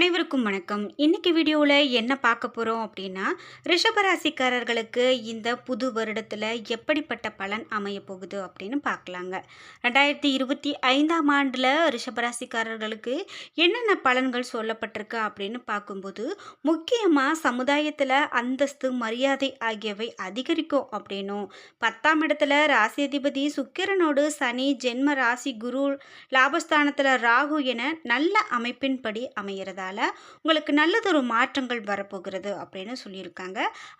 அனைவருக்கும் வணக்கம். இன்னைக்கு வீடியோவில் என்ன பார்க்க போகிறோம் அப்படின்னா ரிஷபராசிக்காரர்களுக்கு இந்த புது வருடத்தில் எப்படிப்பட்ட பலன் அமைய போகுது அப்படின்னு பார்க்கலாங்க. ரெண்டாயிரத்தி இருபத்தி ஐந்தாம் ஆண்டில் ரிஷபராசிக்காரர்களுக்கு என்னென்ன பலன்கள் சொல்லப்பட்டிருக்கு அப்படின்னு பார்க்கும்போது முக்கியமாக சமுதாயத்தில் அந்தஸ்து மரியாதை ஆகியவை அதிகரிக்கும் அப்படின்னும் பத்தாம் இடத்துல ராசியதிபதி சுக்கிரனோடு சனி ஜென்ம ராசி குரு லாபஸ்தானத்தில் ராகு என நல்ல அமைப்பின்படி அமையிறதால உங்களுக்கு நல்லதொரு மாற்றங்கள் வரப்போகிறது அப்படின்னு சொல்லியிருக்காங்க.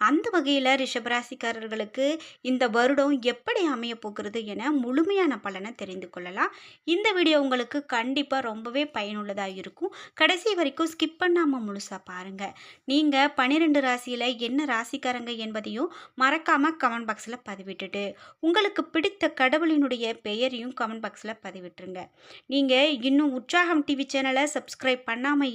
அந்த வகையில் ரிஷபராசிக்காரர்களுக்கு இந்த வருடம் எப்படி அமைய போகிறது என முழுமையான பலனை தெரிந்து கொள்ளலாம். இந்த வீடியோ உங்களுக்கு கண்டிப்பாக ரொம்பவே பயனுள்ளதாக இருக்கும். கடைசி வரைக்கும் ஸ்கிப் பண்ணாமல் முழுசாக பாருங்கள் நீங்கள் பன்னிரெண்டு ராசியில் என்ன ராசிக்காரங்க என்பதையும் மறக்காமல் கமெண்ட் பாக்ஸில் பதிவிட்டுட்டு உங்களுக்கு பிடித்த கடவுளினுடைய பெயரையும் கமெண்ட் பாக்ஸில் பதிவிட்டுருங்க. நீங்கள் இன்னும் உற்சாகம் டிவி சேனலை சப்ஸ்கிரைப் பண்ணாமல்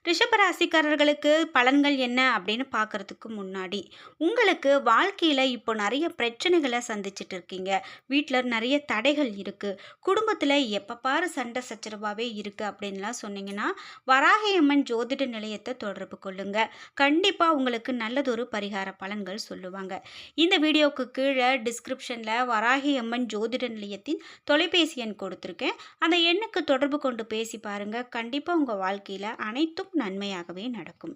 ரிஷபராசிக்காரர்களுக்கு பலன்கள் என்ன அப்படின்னு பார்க்கறதுக்கு முன்னாடி உங்களுக்கு வாழ்க்கையில் இப்போ நிறைய பிரச்சனைகளை சந்திச்சிட்டு இருக்கீங்க. வீட்டில் நிறைய தடைகள் இருக்குது குடும்பத்தில் எப்போ பாரு சண்டை சச்சரவாகவே இருக்குது அப்படின்லாம் சொன்னீங்கன்னா வராகியம்மன் ஜோதிட நிலையத்தை தொடர்பு கொள்ளுங்க. கண்டிப்பாக உங்களுக்கு நல்லதொரு பரிகார பலன்கள் சொல்லுவாங்க. இந்த வீடியோவுக்கு கீழே டிஸ்கிரிப்ஷனில் வராகியம்மன் ஜோதிட நிலையத்தின் தொலைபேசி எண் கொடுத்துருக்கேன். அந்த எண்ணுக்கு தொடர்பு கொண்டு பேசி பாருங்கள் கண்டிப்பாக உங்கள் வாழ்க்கையில் அனைத்தும் நன்மையாகவே நடக்கும்.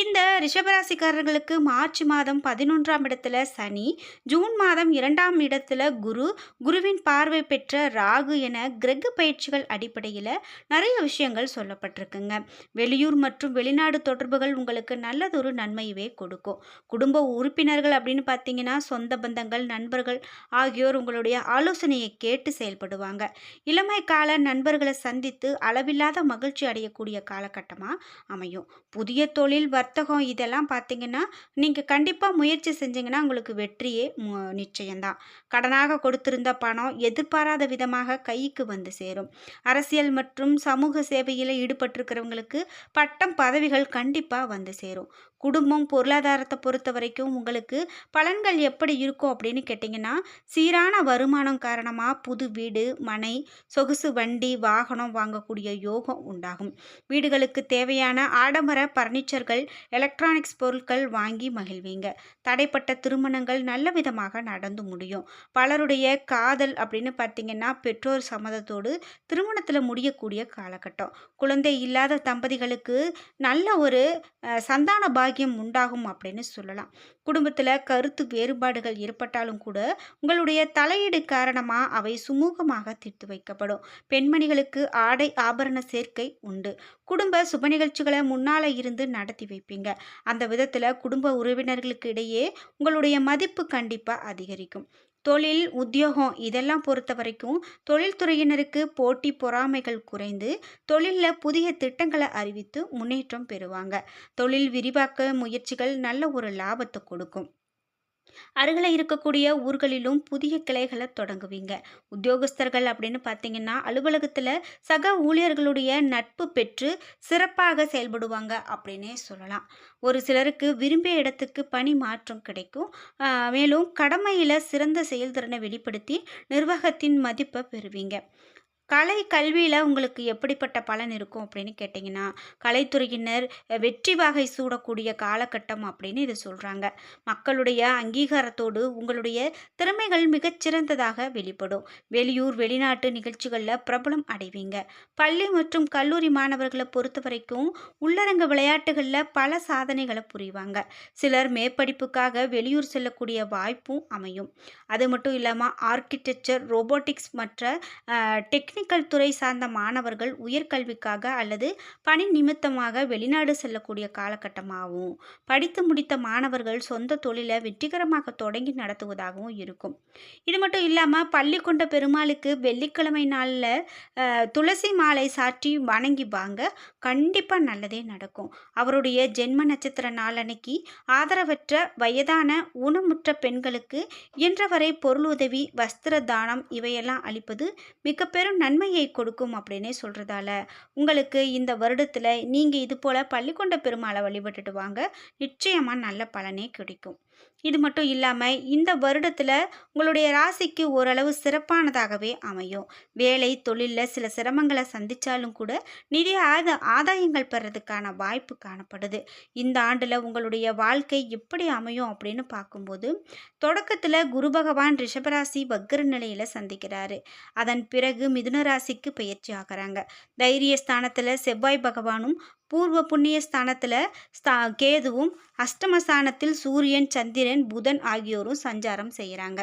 இந்த ரிஷபராசிக்காரர்களுக்கு மார்ச் மாதம் பதினொன்றாம் இடத்துல சனி ஜூன் மாதம் இரண்டாம் இடத்துல குரு குருவின் பார்வை பெற்ற ராகு என கிரக பயிற்சிகள் அடிப்படையில் நிறைய விஷயங்கள் சொல்லப்பட்டிருக்குங்க. வெளியூர் மற்றும் வெளிநாடு தொடர்புகள் உங்களுக்கு நல்லதொரு நன்மையவே கொடுக்கும். குடும்ப உறுப்பினர்கள் அப்படின்னு பார்த்தீங்கன்னா சொந்த பந்தங்கள் நண்பர்கள் ஆகியோர் உங்களுடைய ஆலோசனையை கேட்டு செயல்படுவாங்க. இளமை கால நண்பர்களை சந்தித்து அளவில்லாத மகிழ்ச்சி அடையக்கூடிய காலகட்டமாக அமையும். புதிய தொழில் வர்த்தகம் இதெல்லாம் பார்த்தீங்கன்னா நீங்கள் கண்டிப்பாக முயற்சி செஞ்சீங்கன்னா உங்களுக்கு வெற்றியே மு- நிச்சயம்தான். கடனாக கொடுத்திருந்த பணம் எதிர்பாராத விதமாக கைக்கு வந்து சேரும். அரசியல் மற்றும் சமூக சேவையில் ஈடுபட்டிருக்கிறவங்களுக்கு பட்டம் பதவிகள் கண்டிப்பாக வந்து சேரும். குடும்பம் பொருளாதாரத்தை பொறுத்த வரைக்கும் உங்களுக்கு பலன்கள் எப்படி இருக்கும் அப்படின்னு கேட்டிங்கன்னா சீரான வருமானம் காரணமாக புது வீடு மனை சொகுசு வண்டி வாகனம் வாங்கக்கூடிய யோகம் உண்டாகும். வீடுகளுக்கு தேவையான ஆடம்பர பர்னிச்சர்கள் எலக்ட்ரானிக்ஸ் பொருட்கள் வாங்கி மகிழ்வீங்க. தடைப்பட்ட திருமணங்கள் நல்ல விதமாக நடந்து முடியும். பலருடைய காதல் அப்படின்னு பார்த்தீங்கன்னா பெற்றோர் சம்மதத்தோடு திருமணத்தில் முடியக்கூடிய காலகட்டம். குழந்தை இல்லாத தம்பதிகளுக்கு நல்ல ஒரு சந்தான சந்தான பாக்கியம் உண்டாகும் அப்படின்னு சொல்லலாம். குடும்பத்தில் கருத்து வேறுபாடுகள் ஏற்பட்டாலும் கூட உங்களுடைய தலையீடு காரணமாக அவை சுமூகமாக தீர்த்து வைக்கப்படும். பெண்மணிகளுக்கு ஆடை ஆபரண சேர்க்கை உண்டு. குடும்ப சுப நிகழ்ச்சிகளை முன்னால் இருந்து நடத்தி வைப்பீங்க. அந்த விதத்தில் குடும்ப உறவினர்களுக்கு இடையே உங்களுடைய மதிப்பு கண்டிப்பாக அதிகரிக்கும். தொழில் உத்தியோகம் இதெல்லாம் பொறுத்த வரைக்கும் தொழில்துறையினருக்கு போட்டி பொறாமைகள் குறைந்து தொழிலில் புதிய திட்டங்களை அறிவித்து முன்னேற்றம் பெறுவாங்க. தொழில் விரிவாக்க முயற்சிகள் நல்ல ஒரு லாபத்தை கொடுக்கும். அருகில் இருக்கக்கூடிய ஊர்களிலும் புதிய கிளைகளை தொடங்குவீங்க. உத்தியோகஸ்தர்கள் அப்படின்னு பார்த்தீங்கன்னா அலுவலகத்தில் சக ஊழியர்களுடைய நட்பு பெற்று சிறப்பாக செயல்படுவாங்க அப்படின்னே சொல்லலாம். ஒரு சிலருக்கு விரும்பிய இடத்துக்கு பணி மாற்றம் கிடைக்கும். மேலும் கடமையில் சிறந்த செயல்திறனை வெளிப்படுத்தி நிர்வாகத்தின் மதிப்பை பெறுவீங்க. கலை கல்வியில் உங்களுக்கு எப்படிப்பட்ட பலன் இருக்கும் அப்படின்னு கேட்டிங்கன்னா கலைத்துறையினர் வெற்றி வகை சூடக்கூடிய காலகட்டம் அப்படின்னு இதை சொல்கிறாங்க மக்களுடைய அங்கீகாரத்தோடு உங்களுடைய திறமைகள் மிகச்சிறந்ததாக வெளிப்படும். வெளியூர் வெளிநாட்டு நிகழ்ச்சிகளில் பிரபலம் அடைவீங்க. பள்ளி மற்றும் கல்லூரி மாணவர்களை பொறுத்த வரைக்கும் உள்ளரங்க விளையாட்டுகளில் பல சாதனைகளை புரிவாங்க. சிலர் மேற்படிப்புக்காக வெளியூர் செல்லக்கூடிய வாய்ப்பும் அமையும். அது மட்டும் இல்லாமல் ஆர்கிடெக்சர் ரோபோட்டிக்ஸ் மற்ற டெக்னிக்கல் துறை சார்ந்த மாணவர்கள் உயர்கல்விக்காக அல்லது பணி நிமித்தமாக வெளிநாடு செல்லக்கூடிய காலகட்டமாகவும் படித்து முடித்த மாணவர்கள் சொந்த தொழிலை வெற்றிகரமாக தொடங்கி நடத்துவதாகவும் இருக்கும். இது மட்டும் இல்லாமல் பள்ளி கொண்ட பெருமாளுக்கு வெள்ளிக்கிழமை நாளில் துளசி மாலை சாற்றி வணங்கி வாங்க கண்டிப்பாக நல்லதே நடக்கும். அவருடைய ஜென்ம நட்சத்திர நாளன்னைக்கு ஆதரவற்ற வயதான ஊனமுற்ற பெண்களுக்கு இன்றவரை பொருளுதவி வஸ்திர தானம் இவையெல்லாம் அளிப்பது மிக பெரும் நன்மையை கொடுக்கும் அப்படின்னே சொல்கிறதால உங்களுக்கு இந்த வருடத்தில் நீங்கள் இது போல் பள்ளிக்கொண்ட பெருமாளை வழிபட்டுட்டு வாங்க. நிச்சயமாக நல்ல பலனே கிடைக்கும். இது மட்டும் இல்லாமல் இந்த வருடத்தில் உங்களுடைய ராசிக்கு ஓரளவு சிறப்பானதாகவே அமையும். வேலை தொழிலில் சில சிரமங்களை சந்தித்தாலும் கூட நிதி ஆத ஆதாயங்கள் பெறதுக்கான வாய்ப்பு காணப்படுது. இந்த ஆண்டில் உங்களுடைய வாழ்க்கை எப்படி அமையும் அப்படின்னு பார்க்கும்போது தொடக்கத்தில் குரு பகவான் ரிஷபராசி வக்கர நிலையில் சந்திக்கிறாரு. அதன் பிறகு மிதுன ராசிக்கு பயிற்சி ஆகிறாங்க. தைரிய ஸ்தானத்தில் செவ்வாய் பகவானும் பூர்வ புண்ணிய ஸ்தானத்தில் ஸ்தா கேதுவும் அஷ்டமஸ்தானத்தில் சூரியன் சந்திரன் புதன் ஆகியோரும் சஞ்சாரம் செய்கிறாங்க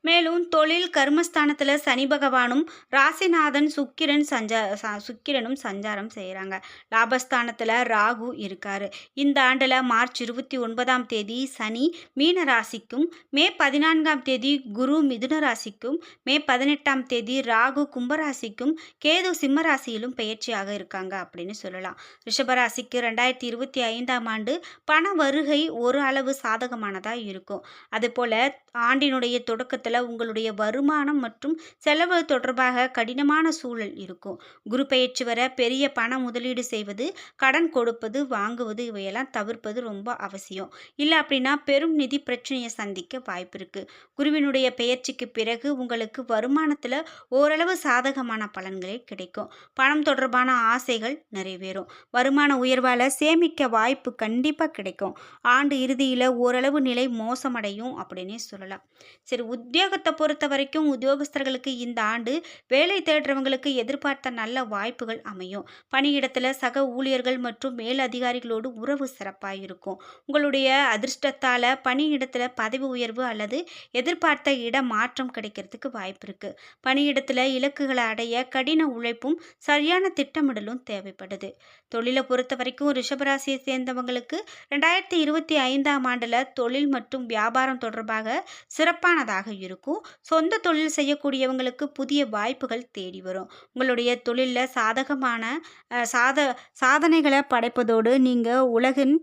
மேலும் தொழில் கர்மஸ்தானத்தில் சனி பகவானும் ராசிநாதன் சுக்கிரன் சஞ்சா ச- சுக்கிரனும் சஞ்சாரம் செய்கிறாங்க லாபஸ்தானத்தில் ராகு இருக்காரு. இந்த ஆண்டில் மார்ச் இருபத்தி ஒன்பதாம் தேதி சனி மீன ராசிக்கும் மே பதினான்காம் தேதி குரு மிதுன ராசிக்கும் மே பதினெட்டாம் தேதி ராகு கும்பராசிக்கும் கேது சிம்ம ராசியிலும் பயிற்சியாக இருக்காங்க அப்படின்னு சொல்லலாம். ரிஷபராசிக்கு ரெண்டாயிரத்தி இருபத்தி ஐந்தாம் ஆண்டு பண வருகை ஒரு அளவு சாதகமானதாக இருக்கும். அதுபோல் ஆண்டினுடைய தொடக்கத்தில் உங்களுடைய வருமானம் மற்றும் செலவு தொடர்பாக கடினமான சூழல் இருக்கும். குரு பயிற்சி வர பெரிய பண முதலீடு செய்வது கடன் கொடுப்பது வாங்குவது இவையெல்லாம் தவிர்ப்பது ரொம்ப அவசியம். இல்லை அப்படின்னா பெரும் நிதி பிரச்சனையை சந்திக்க வாய்ப்பு இருக்குது குருவினுடைய பெயர்ச்சிக்கு பிறகு உங்களுக்கு வருமானத்தில் ஓரளவு சாதகமான பலன்களே கிடைக்கும். பணம் தொடர்பான ஆசைகள் நிறைவேறும். வருமான உயர்வால் சேமிக்க வாய்ப்பு கண்டிப்பாக கிடைக்கும். ஆண்டு இறுதியில் ஓரளவு நிலை மோசமடையும் அப்படின்னே சொல்லலாம். சரி உத்தியோகத்தை பொறுத்த வரைக்கும் உத்தியோகஸ்தர்களுக்கு இந்த ஆண்டு வேலை தேடுறவங்களுக்கு எதிர்பார்த்த நல்ல வாய்ப்புகள் அமையும். பணியிடத்தில் சக ஊழியர்கள் மற்றும் மேல் அதிகாரிகளோடு உறவு சிறப்பாக இருக்கும் உங்களுடைய அதிர்ஷ்டத்தால் பணியிடத்தில் பதவி உயர்வு அல்லது எதிர்பார்த்த இட மாற்றம் கிடைக்கிறதுக்கு வாய்ப்பு இருக்குது பணியிடத்தில் இலக்குகளை அடைய கடின உழைப்பும் சரியான திட்டமிடலும் தேவைப்படுது. தொழிலை பொறுத்த வரைக்கும் ரிஷபராசியை சேர்ந்தவங்களுக்கு ரெண்டாயிரத்தி இருபத்தி ஐந்தாம் ஆண்டில் தொழில் மற்றும் வியாபாரம் தொடர்பாக சிறப்பானதாக இருக்கும். சொந்த தொழில் செய்யக்கூடியவங்களுக்கு புதிய வாய்ப்புகள் தேடி வரும். உங்களுடைய தொழிலில் சாதகமான சாத சாதனைகளை படைப்பதோடு நீங்கள் உலகின்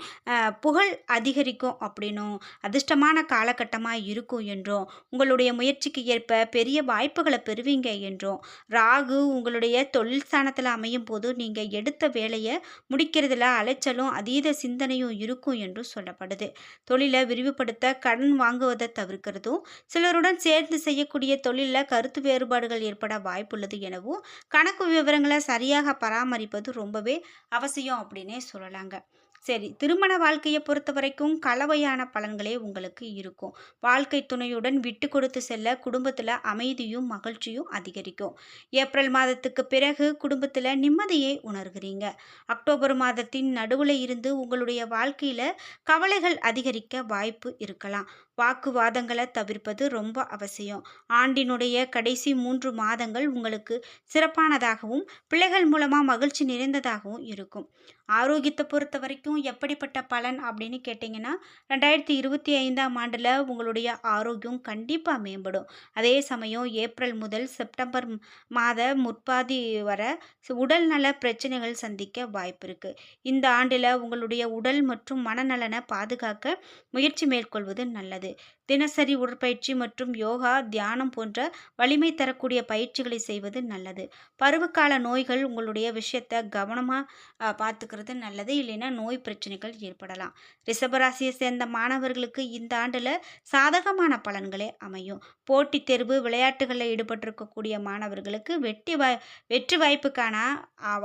புகழ் அதிகரிக்கும் அப்படின்னும் அதிர்ஷ்டமான காலகட்டமாக இருக்கும் என்றும் உங்களுடைய முயற்சிக்கு ஏற்ப பெரிய வாய்ப்புகளை பெறுவீங்க என்றும் ராகு உங்களுடைய தொழில் ஸ்தானத்தில் அமையும் போது நீங்கள் எடுத்த வேலையை முடிக்கிறதுல அலைச்சலும் அதீத சிந்தனையும் இருக்கும் என்றும் சொல்லப்படுது. தொழிலை விரிவுபடுத்த கடன் வாங்குவதை இருக்கிறதும் சிலருடன் சேர்ந்து செய்யக்கூடிய தொழிலில் கருத்து வேறுபாடுகள் ஏற்பட வாய்ப்புள்ளது எனவும் கணக்கு விவரங்களை சரியாக பராமரிப்பது ரொம்பவே அவசியம் அப்படின்னே சொல்லலாங்க. சரி திருமண வாழ்க்கையை பொறுத்த வரைக்கும் கலவையான பலன்களே உங்களுக்கு இருக்கும். வாழ்க்கை துணையுடன் விட்டு கொடுத்து செல்ல குடும்பத்தில் அமைதியும் மகிழ்ச்சியும் அதிகரிக்கும். ஏப்ரல் மாதத்துக்கு பிறகு குடும்பத்தில் நிம்மதியை உணர்கிறீங்க. அக்டோபர் மாதத்தின் நடுவில் இருந்து உங்களுடைய வாழ்க்கையில் கவலைகள் அதிகரிக்க வாய்ப்பு இருக்கலாம். வாக்குவாதங்களை தவிர்ப்பது ரொம்ப அவசியம். ஆண்டினுடைய கடைசி மூன்று மாதங்கள் உங்களுக்கு சிறப்பானதாகவும் பிள்ளைகள் மூலமாக மகிழ்ச்சி நிறைந்ததாகவும் இருக்கும். ஆரோக்கியத்தை பொறுத்த வரைக்கும் எப்படிப்பட்ட பலன் அப்படின்னு கேட்டிங்கன்னா ரெண்டாயிரத்தி இருபத்தி ஐந்தாம் ஆண்டில் உங்களுடைய ஆரோக்கியம் கண்டிப்பாக மேம்படும். அதே சமயம் ஏப்ரல் முதல் செப்டம்பர் மாத முற்பாதி வர உடல் நல பிரச்சனைகள் சந்திக்க வாய்ப்பு இருக்குது இந்த ஆண்டில் உங்களுடைய உடல் மற்றும் மனநலனை பாதுகாக்க முயற்சி மேற்கொள்வது நல்லது. des, தினசரி உடற்பயிற்சி மற்றும் யோகா தியானம் போன்ற வலிமை தரக்கூடிய பயிற்சிகளை செய்வது நல்லது. பருவகால நோய்கள் உங்களுடைய விஷயத்தை கவனமாக பார்த்துக்கிறது நல்லது. இல்லைன்னா நோய் பிரச்சனைகள் ஏற்படலாம். ரிஷபராசியை சேர்ந்த மாணவர்களுக்கு இந்த ஆண்டில் சாதகமான பலன்களே அமையும். போட்டித் தேர்வு விளையாட்டுகளில் ஈடுபட்டிருக்கக்கூடிய மாணவர்களுக்கு வெற்றி வாய் வெற்றி வாய்ப்புக்கான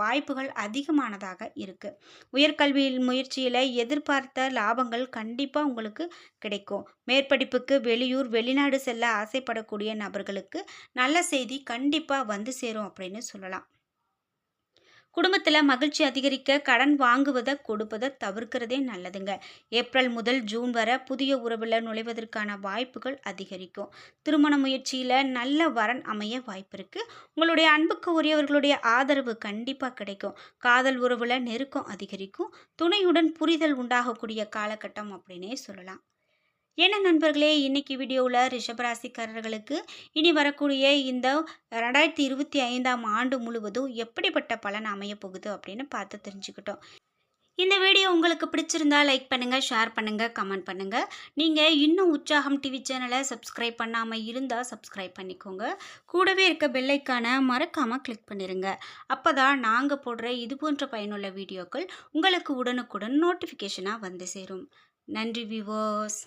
வாய்ப்புகள் அதிகமானதாக இருக்குது உயர்கல்வியில் முயற்சியில் எதிர்பார்த்த லாபங்கள் கண்டிப்பாக உங்களுக்கு கிடைக்கும். மேற்படி படிப்புக்கு வெளியூர் வெளிநாடு செல்ல ஆசைப்படக்கூடிய நபர்களுக்கு நல்ல செய்தி கண்டிப்பாக வந்து சேரும் அப்படின்னு சொல்லலாம். குடும்பத்தில் மகிழ்ச்சி அதிகரிக்க கடன் வாங்குவதை கொடுப்பதை தவிர்க்கிறதே நல்லதுங்க. ஏப்ரல் முதல் ஜூன் வரை புதிய உறவில் நுழைவதற்கான வாய்ப்புகள் அதிகரிக்கும். திருமண முயற்சியில் நல்ல வரன் அமைய வாய்ப்பு இருக்குது உங்களுடைய அன்புக்கு உரியவர்களுடைய ஆதரவு கண்டிப்பாக கிடைக்கும். காதல் உறவில் நெருக்கம் அதிகரிக்கும். துணையுடன் புரிதல் உண்டாகக்கூடிய காலகட்டம் அப்படின்னே சொல்லலாம். என்ன நண்பர்களே இன்னைக்கு வீடியோவில் ரிஷபராசிக்காரர்களுக்கு இனி வரக்கூடிய இந்த ரெண்டாயிரத்தி இருபத்தி ஐந்தாம் ஆண்டு முழுவதும் எப்படிப்பட்ட பலன் அமைய போகுது அப்படின்னு பார்த்து தெரிஞ்சுக்கிட்டோம். இந்த வீடியோ உங்களுக்கு பிடிச்சிருந்தா லைக் பண்ணுங்கள் ஷேர் பண்ணுங்கள் கமெண்ட் பண்ணுங்கள் நீங்கள் இன்னும் உற்சாகம் டிவி சேனலை சப்ஸ்கிரைப் பண்ணாமல் இருந்தால் சப்ஸ்கிரைப் பண்ணிக்கோங்க. கூடவே இருக்க பெல்லைக்கான மறக்காமல் கிளிக் பண்ணிடுங்க அப்போ தான் நாங்கள் போடுற இது போன்ற பயனுள்ள வீடியோக்கள் உங்களுக்கு உடனுக்குடன் நோட்டிஃபிகேஷனாக வந்து சேரும். நன்றி விவோஸ்